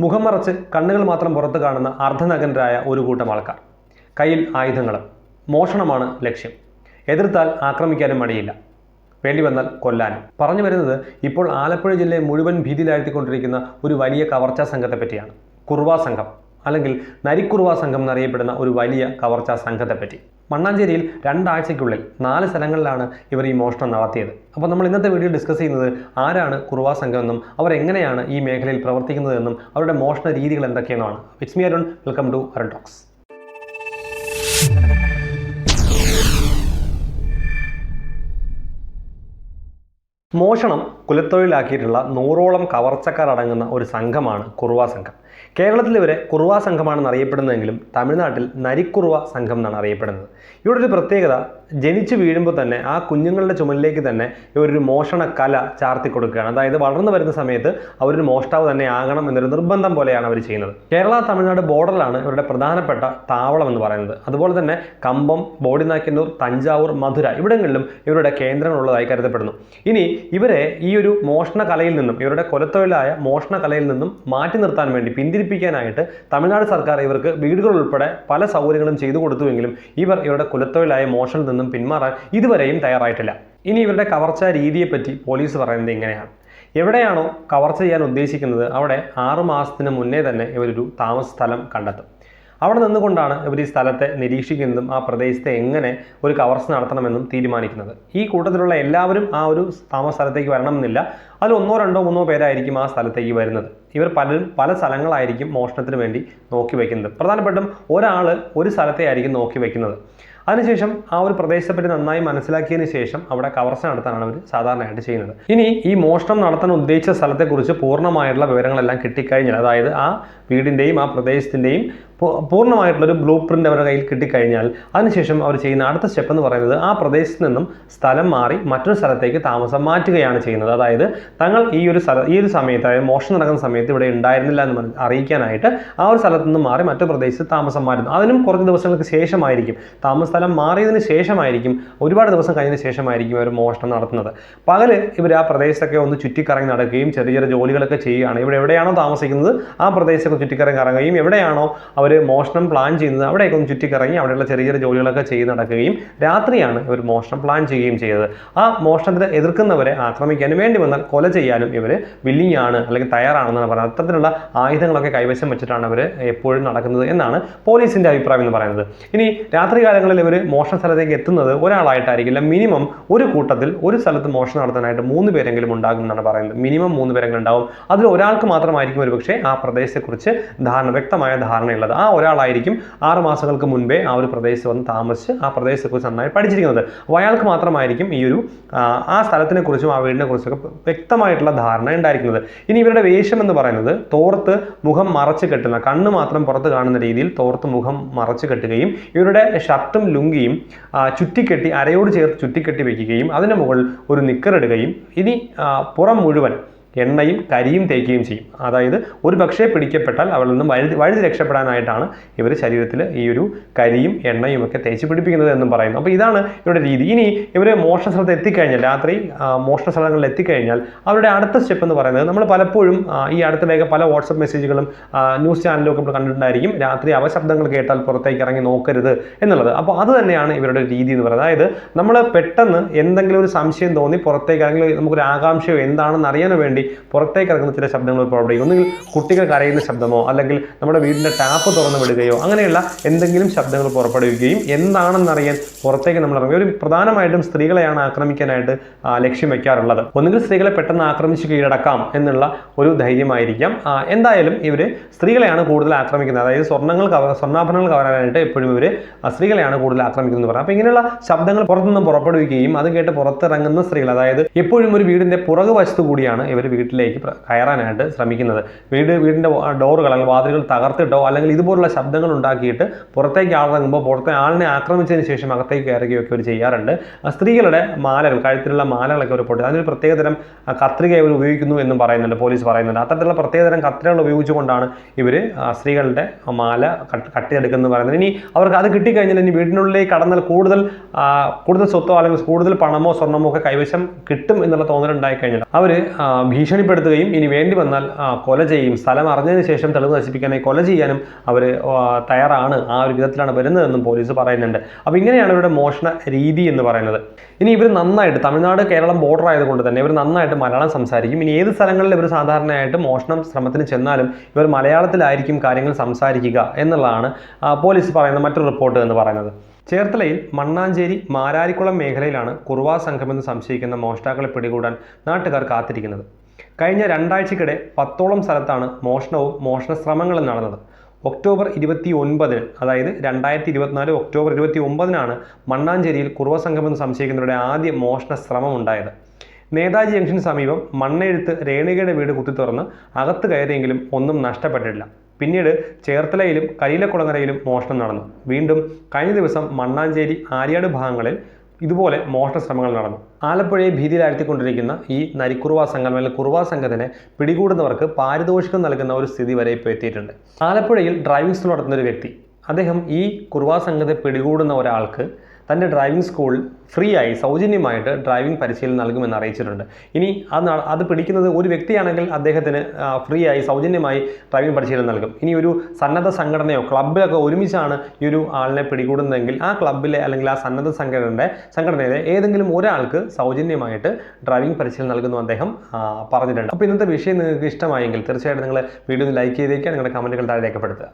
മുഖം മറച്ച് കണ്ണുകൾ മാത്രം പുറത്ത് കാണുന്ന അർദ്ധനഗനരായ ഒരു കൂട്ടം ആൾക്കാർ. കയ്യിൽ ആയുധങ്ങൾ മോഷണമാണ് ലക്ഷ്യം. എതിർത്താൽ ആക്രമിക്കാനും മടിയില്ല. വേണ്ടി വന്നാൽ കൊല്ലാനും. പറഞ്ഞു വരുന്നത് ഇപ്പോൾ ആലപ്പുഴ ജില്ലയെ മുഴുവൻ ഭീതിയിലാഴ്ത്തിക്കൊണ്ടിരിക്കുന്ന ഒരു വലിയ കവർച്ചാ സംഘത്തെ പറ്റിയാണ്. കുർവാ സംഘം അല്ലെങ്കിൽ നരിക്കുർവാ സംഘം എന്നറിയപ്പെടുന്ന ഒരു വലിയ കവർച്ചാ സംഘത്തെപ്പറ്റി മണ്ണാഞ്ചേരിയിൽ രണ്ടാഴ്ചയ്ക്കുള്ളിൽ നാല് സ്ഥലങ്ങളിലാണ് ഇവർ ഈ മോഷണം നടത്തിയത്. അപ്പോൾ നമ്മൾ ഇന്നത്തെ വീഡിയോ ഡിസ്കസ് ചെയ്യുന്നത് ആരാണ് കുറുവാ സംഘമെന്നും അവർ എങ്ങനെയാണ് ഈ മേഖലയിൽ പ്രവർത്തിക്കുന്നതെന്നും അവരുടെ മോഷണ രീതികൾ എന്തൊക്കെയെന്നാണ് it's me Arun. Welcome to Arun talks മോഷണം കുലത്തൊഴിലാക്കിയിട്ടുള്ള നൂറോളം കവർച്ചക്കാർ അടങ്ങുന്ന ഒരു സംഘമാണ് കുറുവാ സംഘം. കേരളത്തിൽ ഇവരെ കുറുവ സംഘമാണെന്ന് അറിയപ്പെടുന്നതെങ്കിലും തമിഴ്നാട്ടിൽ നരിക്കുറുവ സംഘം എന്നാണ് അറിയപ്പെടുന്നത്. ഇവിടെ ഒരു പ്രത്യേകത ജനിച്ചു വീഴുമ്പോൾ തന്നെ ആ കുഞ്ഞുങ്ങളുടെ ചുമലിലേക്ക് തന്നെ ഇവരൊരു മോഷണ കല ചാർത്തി കൊടുക്കുകയാണ്. അതായത് വളർന്നു വരുന്ന സമയത്ത് അവരൊരു മോഷ്ടാവ് തന്നെ ആകണം എന്നൊരു നിർബന്ധം പോലെയാണ് അവർ ചെയ്യുന്നത്. കേരള തമിഴ്നാട് ബോർഡറിലാണ് ഇവരുടെ പ്രധാനപ്പെട്ട താവളം എന്ന് പറയുന്നത്. അതുപോലെ തന്നെ കമ്പം ബോഡിനാക്കിന്നൂർ തഞ്ചാവൂർ മധുര ഇവിടങ്ങളിലും ഇവരുടെ കേന്ദ്രങ്ങളുള്ളതായി കരുതപ്പെടുന്നു. ഇനി ഇവരെ ഈ ഒരു മോഷണ കലയിൽ നിന്നും ഇവരുടെ കൊലത്തൊഴിലായ മോഷണ കലയിൽ നിന്നും മാറ്റി നിർത്താൻ വേണ്ടി പിന്തിരിപ്പിക്കാനായിട്ട് തമിഴ്നാട് സർക്കാർ ഇവർക്ക് വീടുകൾ ഉൾപ്പെടെ പല സൗകര്യങ്ങളും ചെയ്തു കൊടുത്തുവെങ്കിലും ഇവർ ഇവരുടെ കുലത്തൊഴിലായ മോഷണിൽ നിന്നും പിന്മാറാൻ ഇതുവരെയും തയ്യാറായിട്ടില്ല. ഇനി ഇവരുടെ കവർച്ചാ രീതിയെപ്പറ്റി പോലീസ് പറയുന്നത് ഇങ്ങനെയാണ്. എവിടെയാണോ കവർച്ച ചെയ്യാൻ ഉദ്ദേശിക്കുന്നത് അവിടെ ആറു മാസത്തിന് മുന്നേ തന്നെ ഇവരൊരു താമസ സ്ഥലം കണ്ടെത്തും. അവിടെ നിന്നുകൊണ്ടാണ് ഇവർ ഈ സ്ഥലത്തെ നിരീക്ഷിക്കുന്നതും ആ പ്രദേശത്തെ എങ്ങനെ ഒരു കവർച്ച നടത്തണമെന്നും തീരുമാനിക്കുന്നത്. ഈ കൂട്ടത്തിലുള്ള എല്ലാവരും ആ ഒരു താമസ സ്ഥലത്തേക്ക് വരണമെന്നില്ല. അതിൽ ഒന്നോ രണ്ടോ മൂന്നോ പേരായിരിക്കും ആ സ്ഥലത്തേക്ക് വരുന്നത്. ഇവർ പലരും പല സ്ഥലങ്ങളായിരിക്കും മോഷണത്തിന് വേണ്ടി നോക്കി വയ്ക്കുന്നത്. പ്രധാനപ്പെട്ടും ഒരാൾ ഒരു സ്ഥലത്തെ ആയിരിക്കും നോക്കി വയ്ക്കുന്നത്. അതിനുശേഷം ആ ഒരു പ്രദേശത്തെപ്പറ്റി നന്നായി മനസ്സിലാക്കിയതിന് ശേഷം അവിടെ കവർച്ച നടത്താനാണ് അവർ സാധാരണയായിട്ട് ചെയ്യുന്നത്. ഇനി ഈ മോഷണം നടത്താൻ ഉദ്ദേശിച്ച സ്ഥലത്തെക്കുറിച്ച് പൂർണമായിട്ടുള്ള വിവരങ്ങളെല്ലാം കിട്ടിക്കഴിഞ്ഞാൽ അതായത് ആ വീടിന്റെയും ആ പ്രദേശത്തിന്റെയും പൂർണമായിട്ടുള്ളൊരു ബ്ലൂ പ്രിന്റ് അവരുടെ കയ്യിൽ കിട്ടിക്കഴിഞ്ഞാൽ അതിനുശേഷം അവർ ചെയ്യുന്ന അടുത്ത സ്റ്റെപ്പ് എന്ന് പറയുന്നത് ആ പ്രദേശത്ത് നിന്നും സ്ഥലം മാറി മറ്റൊരു സ്ഥലത്തേക്ക് താമസം മാറ്റുകയാണ് ചെയ്യുന്നത്. അതായത് തങ്ങൾ ഈ ഒരു സ്ഥല ഈ ഒരു സമയത്ത് അതായത് മോഷണം നടക്കുന്ന സമയത്ത് ഇവിടെ ഉണ്ടായിരുന്നില്ല എന്ന് അറിയിക്കാനായിട്ട് ആ ഒരു സ്ഥലത്ത് നിന്ന് മാറി മറ്റു പ്രദേശത്ത് താമസം മാറ്റുന്നു. അതിനും കുറച്ച് ദിവസങ്ങൾക്ക് ശേഷമായിരിക്കും താമസ സ്ഥലം മാറിയതിന് ശേഷമായിരിക്കും ഒരുപാട് ദിവസം കഴിഞ്ഞതിന് ശേഷമായിരിക്കും ഇവർ മോഷണം നടത്തുന്നത്. പകൽ ഇവർ ആ പ്രദേശത്തൊക്കെ ഒന്ന് ചുറ്റിക്കറങ്ങി നടക്കുകയും ചെറിയ ചെറിയ ജോലികളൊക്കെ ചെയ്യുകയാണ്. ഇവിടെ എവിടെയാണോ താമസിക്കുന്നത് ആ പ്രദേശത്തൊക്കെ ചുറ്റിക്കറങ്ങി കറങ്ങുകയും എവിടെയാണോ അവർ മോഷണം പ്ലാൻ ചെയ്യുന്നത് അവിടെയൊക്കെ ഒന്ന് ചുറ്റിക്കറങ്ങി അവിടെയുള്ള ചെറിയ ചെറിയ ജോലികളൊക്കെ ചെയ്ത് നടക്കുകയും രാത്രിയാണ് ഇവർ മോഷണം പ്ലാൻ ചെയ്യുകയും ചെയ്തത്. ആ മോഷണത്തിന് എതിർക്കുന്നവരെ ആക്രമിക്കാനും വേണ്ടി വന്നാൽ കൊല ചെയ്യാനും ഇവർ വില്ലിങ് ആണ് അല്ലെങ്കിൽ തയ്യാറാണെന്നാണ് പറയുന്നത്. അത്തരത്തിലുള്ള ആയുധങ്ങളൊക്കെ കൈവശം വെച്ചിട്ടാണ് അവർ എപ്പോഴും നടക്കുന്നത് എന്നാണ് പോലീസിന്റെ അഭിപ്രായം എന്ന് പറയുന്നത്. ഇനി രാത്രി കാലങ്ങളിൽ ഇവർ മോഷണ സ്ഥലത്തേക്ക് എത്തുന്നത് ഒരാളായിട്ടായിരിക്കില്ല. മിനിമം ഒരു കൂട്ടത്തിൽ ഒരു സ്ഥലത്ത് മോഷണം നടത്താനായിട്ട് മൂന്ന് പേരെങ്കിലും ഉണ്ടാകും എന്നാണ് പറയുന്നത്. മിനിമം മൂന്ന് പേരെങ്കിലും ഉണ്ടാവും അതിൽ ഒരാൾക്ക് മാത്രമായിരിക്കും ഒരു പക്ഷേ ആ പ്രദേശത്തെക്കുറിച്ച് ധാരണ വ്യക്തമായ ധാരണയുള്ളത്. ആ ഒരാളായിരിക്കും ആറ് മാസങ്ങൾക്ക് മുൻപേ ആ ഒരു പ്രദേശത്ത് വന്ന് താമസിച്ച് ആ പ്രദേശത്തെക്കുറിച്ച് നന്നായി പഠിച്ചിരിക്കുന്നത്. അപ്പോൾ അയാൾക്ക് മാത്രമായിരിക്കും ഈ ഒരു ആ സ്ഥലത്തിനെ കുറിച്ചും ആ വീടിനെ കുറിച്ചൊക്കെ വ്യക്തമായിട്ടുള്ള ധാരണ ഉണ്ടായിരിക്കുന്നത്. ഇനി ഇവരുടെ വേഷം എന്ന് പറയുന്നത് തോർത്ത് മുഖം മറച്ച് കെട്ടുന്ന കണ്ണ് മാത്രം പുറത്ത് കാണുന്ന രീതിയിൽ തോർത്ത് മുഖം മറച്ച് കെട്ടുകയും ഇവരുടെ ഷർട്ടും ലുങ്കിയും ചുറ്റിക്കെട്ടി അരയോട് ചേർത്ത് ചുറ്റിക്കെട്ടി വയ്ക്കുകയും അതിന് മുകളിൽ ഒരു നിക്കറിടുകയും ഇനി പുറം മുഴുവൻ എണ്ണയും കരിയും തേക്കുകയും ചെയ്യും. അതായത് ഒരു പക്ഷേ പിടിക്കപ്പെട്ടാൽ അവളിൽ നിന്നും വഴുതി വഴുതി രക്ഷപ്പെടാനായിട്ടാണ് ഇവർ ശരീരത്തിൽ ഈ ഒരു കരിയും എണ്ണയും ഒക്കെ തേച്ച് പിടിപ്പിക്കുന്നത് എന്നും പറയുന്നു. അപ്പോൾ ഇതാണ് ഇവരുടെ രീതി. ഇനി ഇവർ മോഷണ സ്ഥലത്ത് എത്തിക്കഴിഞ്ഞാൽ രാത്രി മോഷണ സ്ഥലങ്ങളിൽ എത്തിക്കഴിഞ്ഞാൽ അവരുടെ അടുത്ത സ്റ്റെപ്പ് എന്ന് പറയുന്നത് നമ്മൾ പലപ്പോഴും ഈ അടുത്തിടെയൊക്കെ പല വാട്സപ്പ് മെസ്സേജുകളും ന്യൂസ് ചാനലും ഒക്കെ നമ്മൾ കണ്ടിട്ടുണ്ടായിരിക്കും രാത്രി അവശബ്ദങ്ങൾ കേട്ടാൽ പുറത്തേക്ക് ഇറങ്ങി നോക്കരുത് എന്നുള്ളത്. അപ്പോൾ അത് തന്നെയാണ് ഇവരുടെ രീതി എന്ന് പറയുന്നത്. അതായത് നമ്മൾ പെട്ടെന്ന് എന്തെങ്കിലും ഒരു സംശയം തോന്നി പുറത്തേക്ക് അല്ലെങ്കിൽ നമുക്കൊരു ആകാംക്ഷയോ എന്താണെന്ന് അറിയാൻ വേണ്ടി പുറത്തേക്ക് ഇറങ്ങുന്ന ചില ശബ്ദങ്ങൾ പ്രോബ്ലം ഒന്നുകിൽ കുട്ടികൾ കരയുന്ന ശബ്ദമോ അല്ലെങ്കിൽ നമ്മുടെ വീടിന്റെ ടാപ്പ് തുറന്നു വിടുകയോ അങ്ങനെയുള്ള എന്തെങ്കിലും ശബ്ദങ്ങൾ പുറപ്പെടുവിക്കുകയും എന്താണെന്നറിയാൻ പുറത്തേക്ക് നമ്മൾ ഇറങ്ങുക. ഒരു പ്രധാനമായിട്ടും സ്ത്രീകളെയാണ് ആക്രമിക്കാനായിട്ട് ലക്ഷ്യം വയ്ക്കാറുള്ളത് ഒന്നുകിൽ സ്ത്രീകളെ പെട്ടെന്ന് ആക്രമിച്ച് കീഴടക്കാം എന്നുള്ള ഒരു ധൈര്യമായിരിക്കാം. എന്തായാലും ഇവർ സ്ത്രീകളെയാണ് കൂടുതൽ ആക്രമിക്കുന്നത്. അതായത് സ്വർണങ്ങൾ കവ സ്വർണാഭരണങ്ങൾ കവരാനായിട്ട് എപ്പോഴും ഇവർ സ്ത്രീകളെയാണ് കൂടുതൽ ആക്രമിക്കുന്നത് പറയാം. അപ്പോൾ ഇങ്ങനെയുള്ള ശബ്ദങ്ങൾ പുറത്തുനിന്ന് പുറപ്പെടുവിക്കുകയും അത് കേട്ട് പുറത്തിറങ്ങുന്ന സ്ത്രീകൾ അതായത് എപ്പോഴും ഒരു വീടിന്റെ പുറകു വശത്തു കൂടിയാണ് ഇവർ വീട്ടിലേക്ക് കയറാനായിട്ട് ശ്രമിക്കുന്നത്. വീട് വീടിന്റെ ഡോറുകൾ അല്ലെങ്കിൽ വാതിലുകൾ തകർത്തിട്ടോ അല്ലെങ്കിൽ ഇതുപോലുള്ള ശബ്ദങ്ങൾ ഉണ്ടാക്കിയിട്ട് പുറത്തേക്ക് ആളിറങ്ങുമ്പോൾ പുറത്തെ ആളിനെ ആക്രമിച്ചതിന് ശേഷം അകത്തേക്ക് കയറുകയൊക്കെ അവർ ചെയ്യാറുണ്ട്. സ്ത്രീകളുടെ മാലകൾ കഴുത്തിലുള്ള മാലകളൊക്കെ അവർ പൊട്ടി അതിനൊരു പ്രത്യേകതരം കത്രിക ഇവർ ഉപയോഗിക്കുന്നു എന്നും പറയുന്നുണ്ട് പോലീസ് പറയുന്നുണ്ട്. അത്തരത്തിലുള്ള പ്രത്യേകതരം കത്രികകൾ ഉപയോഗിച്ചുകൊണ്ടാണ് ഇവർ സ്ത്രീകളുടെ മാല കട്ട് കട്ടിയെടുക്കുന്നത് പറയുന്നത്. ഇനി അവർക്ക് അത് കിട്ടിക്കഴിഞ്ഞാൽ ഇനി വീടിനുള്ളിലേക്ക് കടന്നാൽ കൂടുതൽ കൂടുതൽ സ്വത്തോ അല്ലെങ്കിൽ കൂടുതൽ പണമോ സ്വർണമോ ഒക്കെ കൈവശം കിട്ടും എന്നുള്ള തോന്നലുണ്ടായി കഴിഞ്ഞാൽ അവർ ഭീഷണിപ്പെടുത്തുകയും ഇനി വേണ്ടി വന്നാൽ കൊല ചെയ്യും. സ്ഥലം അറിഞ്ഞതിന് ശേഷം തെളിവ് നശിപ്പിക്കാനായി കൊല ചെയ്യാനും അവർ തയ്യാറാണ് ആ ഒരു വിധത്തിലാണ് വരുന്നതെന്നും പോലീസ് പറയുന്നുണ്ട്. അപ്പോൾ ഇങ്ങനെയാണ് ഇവരുടെ മോഷണ രീതി എന്ന് പറയുന്നത്. ഇനി ഇവർ നന്നായിട്ട് തമിഴ്നാട് കേരളം ബോർഡർ ആയതുകൊണ്ട് തന്നെ ഇവർ നന്നായിട്ട് മലയാളം സംസാരിക്കും. ഇനി ഏത് സ്ഥലങ്ങളിൽ ഇവർ സാധാരണയായിട്ട് മോഷണം ശ്രമത്തിന് ചെന്നാലും ഇവർ മലയാളത്തിലായിരിക്കും കാര്യങ്ങൾ സംസാരിക്കുക എന്നുള്ളതാണ് പോലീസ് പറയുന്ന മറ്റൊരു റിപ്പോർട്ട് എന്ന് പറയുന്നത്. ചേർത്തലയിൽ മണ്ണാഞ്ചേരി മാരാരിക്കുളം മേഖലയിലാണ് കുറുവാ സംഘമെന്ന് സംശയിക്കുന്ന മോഷ്ടാക്കളെ പിടികൂടാൻ നാട്ടുകാർ കാത്തിരിക്കുന്നത്. കഴിഞ്ഞ രണ്ടാഴ്ചക്കിടെ പത്തോളം സ്ഥലത്താണ് മോഷണവും മോഷണ ശ്രമങ്ങളും നടന്നത്. ഒക്ടോബർ ഇരുപത്തി ഒൻപതിന് അതായത് രണ്ടായിരത്തി ഇരുപത്തിനാല് ഒക്ടോബർ ഇരുപത്തി ഒമ്പതിനാണ് മണ്ണാഞ്ചേരിയിൽ കുറുവ എന്ന് സംശയിക്കുന്നവരുടെ ആദ്യ മോഷണ ശ്രമം ഉണ്ടായത്. നേതാജി ജംഗ്ഷന് സമീപം മണ്ണെഴുത്ത് രേണുകയുടെ വീട് കുത്തിത്തുറന്ന് അകത്ത് കയറിയെങ്കിലും ഒന്നും നഷ്ടപ്പെട്ടിട്ടില്ല. പിന്നീട് ചേർത്തലയിലും കരിയിലക്കുളങ്ങരയിലും മോഷണം നടന്നു. വീണ്ടും കഴിഞ്ഞ ദിവസം മണ്ണാഞ്ചേരി ആര്യാട് ഭാഗങ്ങളിൽ ഇതുപോലെ മോഷണ ശ്രമങ്ങൾ നടന്നു. ആലപ്പുഴയെ ഭീതിയിലാഴ്ത്തിക്കൊണ്ടിരിക്കുന്ന ഈ നരിക്കുറുവ സംഘം അല്ലെങ്കിൽ കുറുവ സംഘത്തിനെ പിടികൂടുന്നവർക്ക് പാരിതോഷികം നൽകുന്ന ഒരു സ്ഥിതി വരെ ഇപ്പോൾ എത്തിയിട്ടുണ്ട്. ആലപ്പുഴയിൽ ഡ്രൈവിംഗ് സ്കൂൾ നടത്തുന്ന ഒരു വ്യക്തി അദ്ദേഹം ഈ കുറുവ സംഘത്തെ പിടികൂടുന്ന ഒരാൾക്ക് തന്റെ ഡ്രൈവിംഗ് സ്കൂൾ ഫ്രീ ആയി സൗജന്യമായിട്ട് ഡ്രൈവിംഗ് പരിശീലനം നൽകുമെന്ന് അറിയിച്ചിട്ടുണ്ട്. ഇനി അത് അത് പിടിക്കുന്നത് ഒരു വ്യക്തിയാണെങ്കിൽ അദ്ദേഹത്തിന് ഫ്രീ ആയി സൗജന്യമായി ഡ്രൈവിംഗ് പരിശീലനം നൽകും. ഇനി ഒരു സന്നദ്ധ സംഘടനയോ ക്ലബ്ബിലൊക്കെ ഒരുമിച്ചാണ് ഈ ഒരു ആളിനെ പിടികൂടുന്നതെങ്കിൽ ആ ക്ലബ്ബിലെ അല്ലെങ്കിൽ ആ സന്നദ്ധ സംഘടനയുടെ സംഘടനയിലെ ഏതെങ്കിലും ഒരാൾക്ക് സൗജന്യമായിട്ട് ഡ്രൈവിംഗ് പരിശീലനം നൽകുന്നു അദ്ദേഹം പറഞ്ഞിട്ടുണ്ട്. അപ്പോൾ ഇന്നത്തെ വിഷയം നിങ്ങൾക്ക് ഇഷ്ടമായെങ്കിൽ തീർച്ചയായിട്ടും നിങ്ങൾ വീഡിയോ ലൈക്ക് ചെയ്തേക്കുക. നിങ്ങളുടെ കമന്റുകൾ താഴെ രേഖപ്പെടുത്തുക.